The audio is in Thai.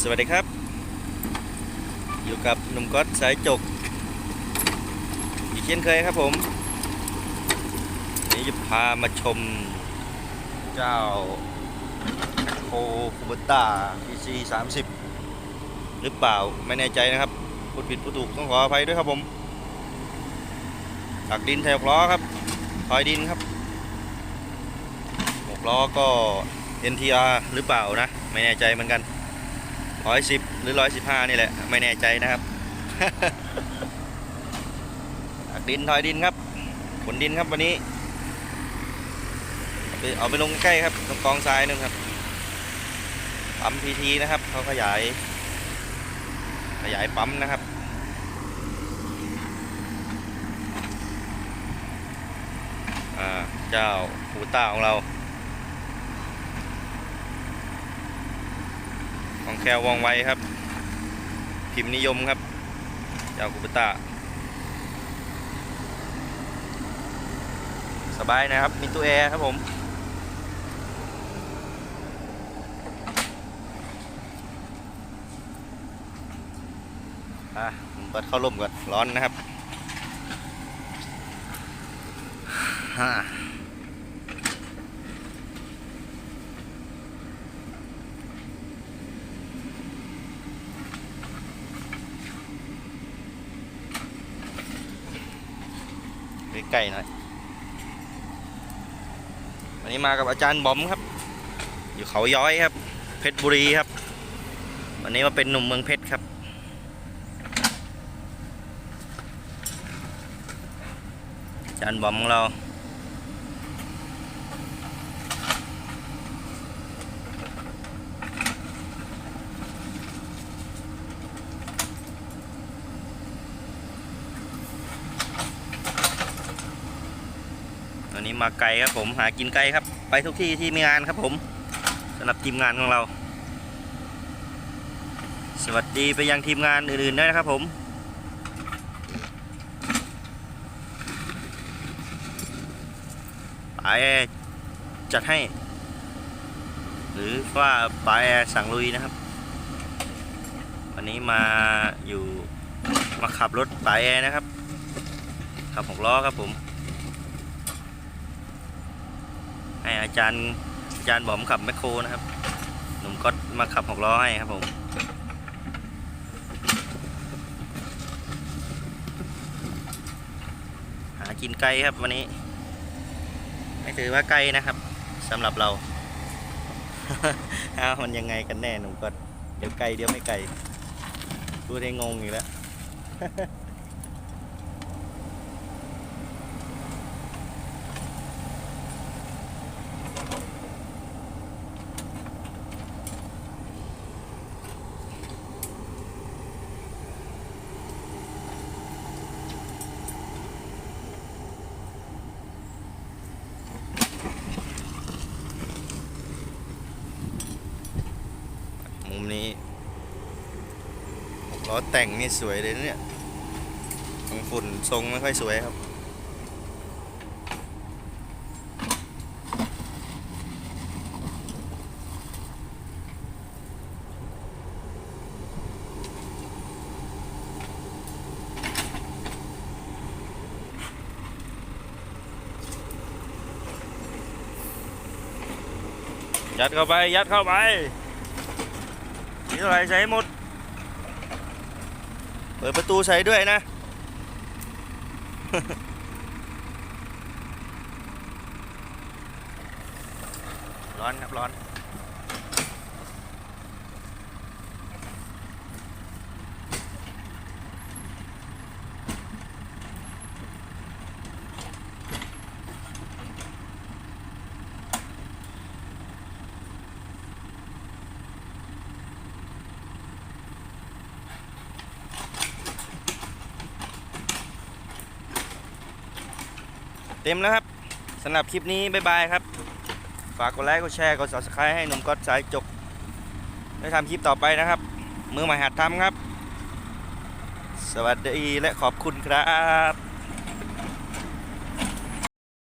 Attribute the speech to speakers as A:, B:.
A: สวัสดีครับ อยู่กับหนุ่มก๊อตสายจกอีกเช่นเคยครับผมวันนี้จะพามาชมเจ้าโคคูบต้า PC 30 หรือเปล่าไม่แน่ใจนะครับพูดผิดพูดถูกต้องขออภัยด้วยครับผมตักดินแถวล้อครับถอยดินครับหกล้อก็ NTR หรือเปล่านะ ไม่แน่ใจเหมือนกัน ร้อยสิบหรือร้อยสิบห้านี่แหละ ไม่แน่ใจนะครับดินถอยดินครับขนดินครับวันนี้เอาไปาไปลงใกล้ครับตรงกองทรายนึงครับปั๊มพีทีนะครับเขาขยาย ขยายปั๊มนะครับอ่าเจ้าหูต้าของเรา ของแคลว่องไวครับ พิมพ์นิยมครับเจ้ากุปตาสบายนะครับ มีตู้แอร์ครับผม อะผมเปิดเข้าร่มก่อน ร้อนนะครับฮ่า กล้ๆหน่อยวันนี้มากับอาจารย์บอมครับ อยู่เขาย้อยครับ เพชรบุรีครับ วันนี้มาเป็นหนุ่มเมืองเพชรครับอาจารย์บอมของเรา วันนี้มาไกลครับผมหากินไกลครับ ไปทุกที่ที่มีงานครับผมสำหรับทีมงานของเรา สวัสดีไปยังทีมงานอื่นๆด้วยนะครับผมปายแอร์จัดให้ หรือว่าปายแอร์สั่งลุยนะครับ วันนี้มาอยู่มาขับรถปายแอร์นะครับขับหกล้อครับผม ให้อาจารย์อาจารย์บอมขับแมคโครนะครับ หนุ่มก็มาขับหกล้อให้ครับผมหากินไกลครับวันนี้ ไม่ถือว่าไกลนะครับสำหรับเราเอามันยังไงกันแน่หนุ่มก็เดี๋ยวไกลเดี๋ยวไม่ไกลพูดให้งงอีกแล้ว มุมนี้หกล้ อแต่งนี่สวยเลยนะเนี่ยของฝุ่นทรงไม่ค่อยสวยครับ ยัดเข้าไป ยัดเข้าไปนี่เท่าไหรใช้หมด ปิดประตูใส่ด้วยนะ ร้อนครับร้อน เต็มแล้วครับสำหรับคลิปนี้บ๊ายบายครับ ฝากกดไลค์กดแชร์กด subscribe ให้หนุ่มก๊อตสายจกได้ทำคลิปต่อไปนะครับ มือใหม่หัดทำครับ สวัสดีและขอบคุณครับ